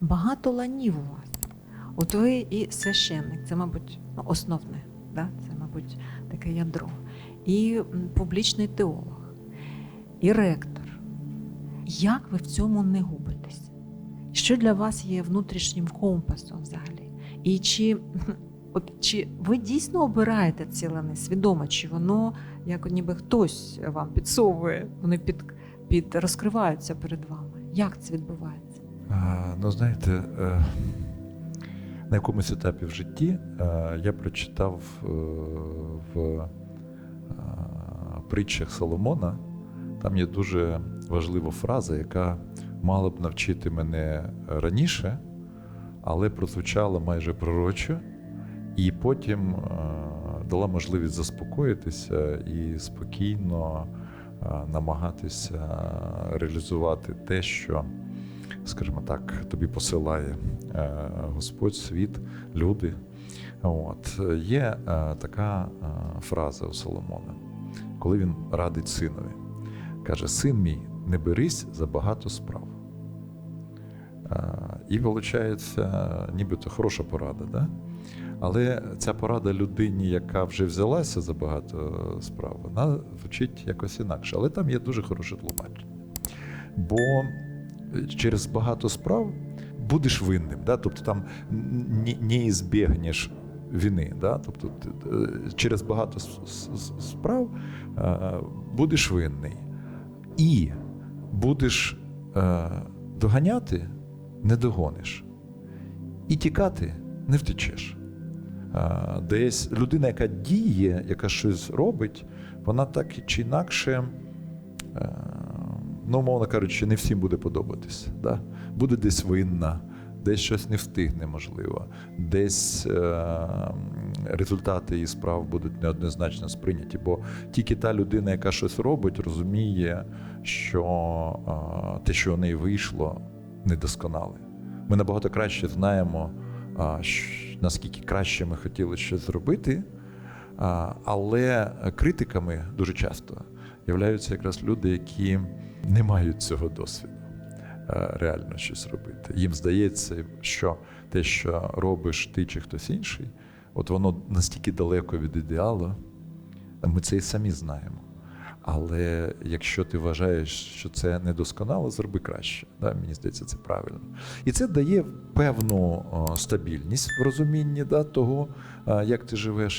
багато ланів у вас. От ви і священник, це, мабуть, ну, основне, да? це, мабуть, таке ядро. І публічний теолог, і ректор. Як ви в цьому не губитесь? Що для вас є внутрішнім компасом взагалі? І чи, от, чи ви дійсно обираєте ці лани свідомо, чи воно як ніби хтось вам підсовує, вони під, під розкриваються перед вами? Як це відбувається? Ну, знаєте, е, на якомусь етапі в житті е, я прочитав е, в притчах Соломона, там є дуже важлива фраза, яка мала б навчити мене раніше, але прозвучала майже пророчо, і потім дала можливість заспокоїтися і спокійно намагатися реалізувати те, що скажімо так, тобі посилає е, Господь, світ, люди. От. Є е, така е, фраза у Соломона, коли він радить синові. Каже: Син мій, не берись за багато справ. І виходить, нібито хороша порада. Да? Але ця порада людині, яка вже взялася за багато справ, вона звучить якось інакше. Але там є дуже хороше тлумачення. Бо через багато справ будеш винним. Да? Тобто там не, не збігнеш вини. Да? Тобто е, через багато справ е, будеш винний. І будеш е, доганяти, не догониш. І тікати не втечеш. Десь людина, яка діє, яка щось робить, вона так чи інакше. Е, ну, умовно кажучи, не всім буде подобатись. Да? Буде десь винна, десь щось не встигне, можливо, десь е- результати її справ будуть неоднозначно сприйняті. Бо тільки та людина, яка щось робить, розуміє, що е- те, що у неї вийшло, недосконале. Ми набагато краще знаємо, щ- наскільки краще ми хотіли щось зробити, а, але критиками дуже часто являються якраз люди, які не мають цього досвіду е, реально щось робити. Їм здається, що те, що робиш ти чи хтось інший, от воно настільки далеко від ідеалу, ми це і самі знаємо. Але якщо ти вважаєш, що це недосконало, зроби краще. Да? Мені здається, це правильно. І це дає певну стабільність в розумінні да, того, як ти живеш.